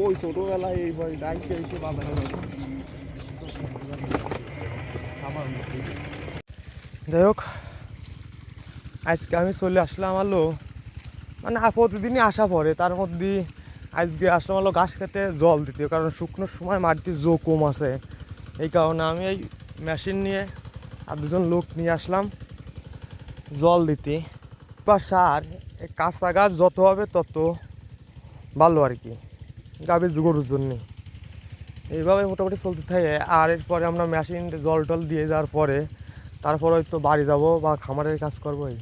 ওই ছোটবেলায় এই বই ডাইকে এসে বাবা যাই হোক, আজকে আমি চলে আসলাম আলো মানে প্রতিদিনই আসা পড়ে, তার মধ্যে আজকে আসলাম আলো ঘাস খেতে জল দিতে, কারণ শুকনোর সময় মাটিতে জো কম আছে। এই কারণে আমি এই মেশিন নিয়ে আর দুজন লোক নিয়ে আসলাম জল দিতে। বা সার কাঁচা গাছ যত হবে তত ভালো আর কি। গাভীর গরুর জন্যে। এইভাবে মোটামুটি চলতে থাকে। আর এরপরে আমরা মেশিন জল টল দিয়ে যাওয়ার পরে, তারপর হয়তো বাড়ি যাব বা খামারের কাজ করব এই।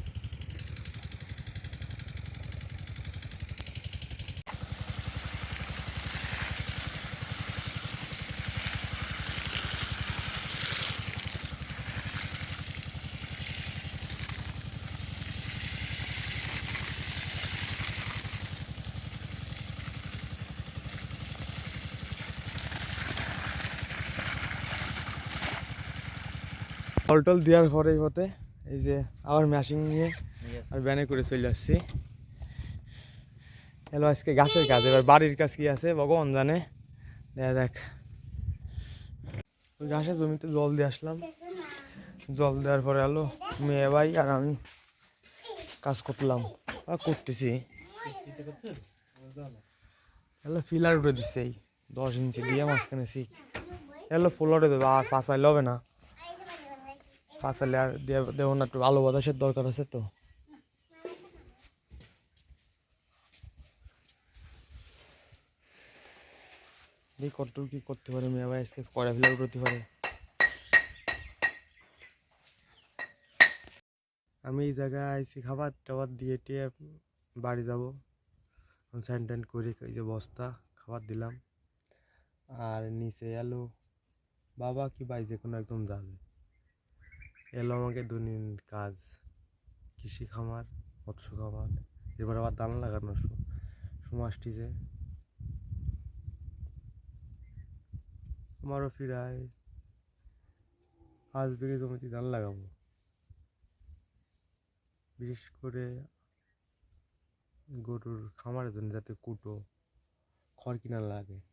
টল দেওয়ার পরে পথে এই যে আবার মেশিন নিয়ে আর ব্যানে করে চলে আসছি। এলো আজকে গাছের কাজ এবার বাড়ির কাজ কি আছে ভগবান জানে। দেখা দেখ। ওই ঘাসের জমিতে জল দিয়ে আসলাম। জল দেওয়ার পরে এলো মেয়ে ভাই আর আমি কাজ করলাম। আর করতেছি। এলো ফিলার উঠে দিচ্ছে এই। দশ ইঞ্চি দিয়ে মাঝখানে শিখ এলো ফ্লোরে দেবে আর পাঁচাইলে হবে না। পাঁচাইলে আর দেবো না একটু আলো বাতাসের দরকার আছে তো। এই কতটুকু কি করতে পারে মেয়ে ভাই? আজকে করে ফেলার করতে পারে। আমি এই জায়গায় আইসি খাবার টাবার দিয়ে টিয়ে বাড়ি যাব। স্যান ট্যান করে এই যে বস্তা, খাবার দিলাম। আর নিচে এলো বাবা কি যে কোনো একদম যাবে? এলো আমাকে দুদিন কাজ, কৃষি খামার, মৎস্য খামার, এবার আবার দান লাগানোর সম- সময় আসছে আমারও প্রায় পাঁচ বিঘে জমিতে ধান লাগাবো। বিশেষ করে গরুর খামারের জন্য যাতে কুটো, খড় কিনা লাগে।